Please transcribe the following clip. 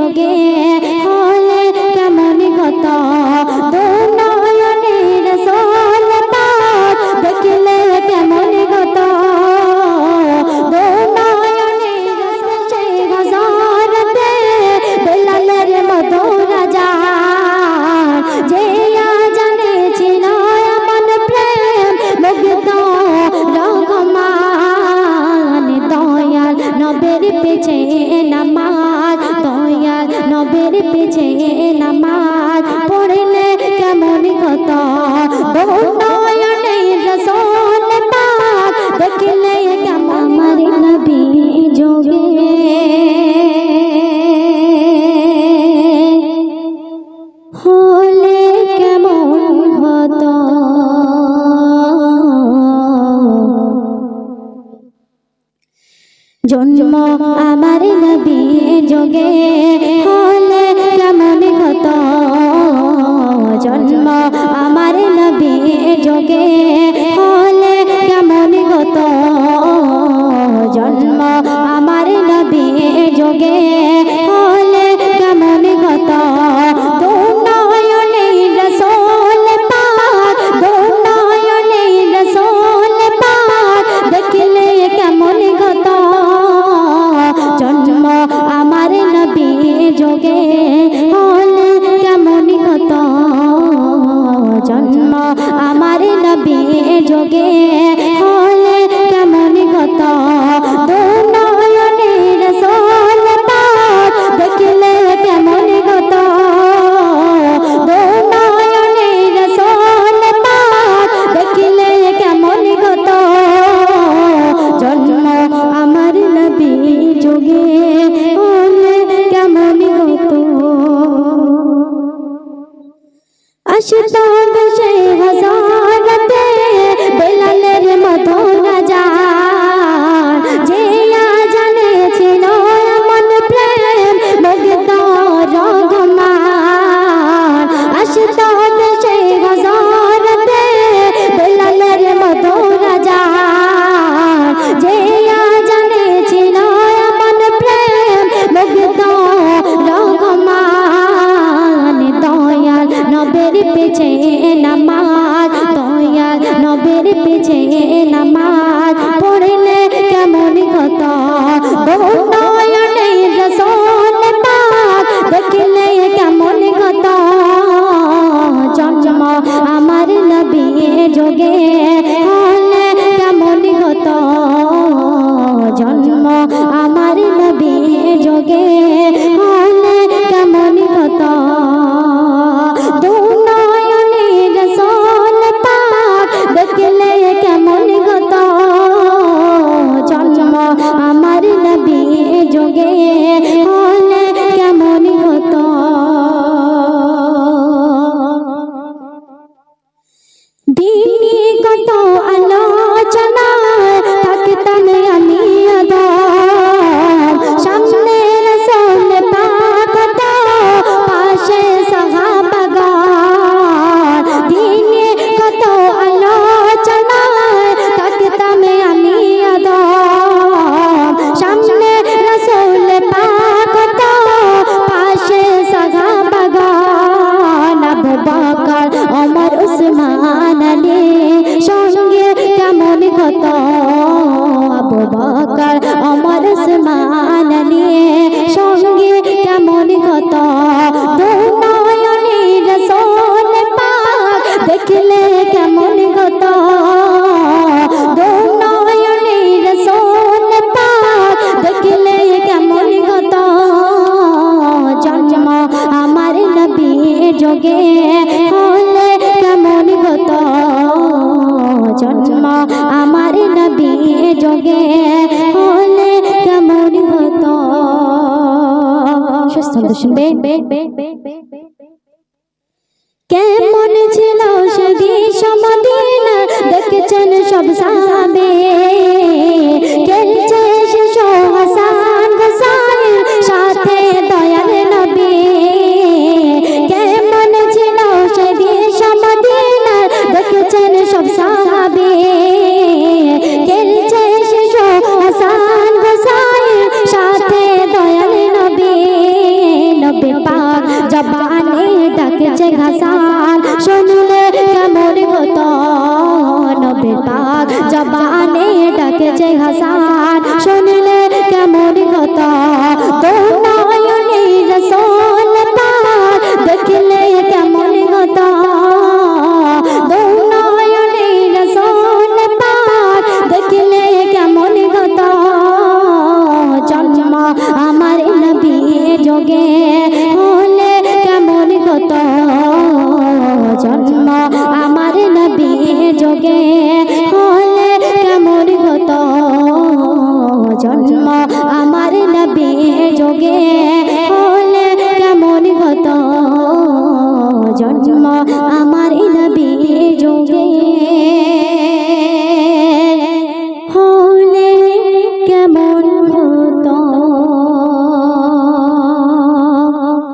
যোগে নবীর পিছে নামাজ পড়লে কেমন কত যোগে। কেমন কত জন্ম আমার নবী যোগে। হয় জন্ম যোগে হলে কেমন হত জন্ম আমার নবী যোগে হলে কেমন হত সুস্থ শুনবে। ডাকেছে ঘাসান শুনলে কেমন হতো? নবে পাক জবানে ডাকেছে ঘাসান শুনলে কেমন হতো? তোমরা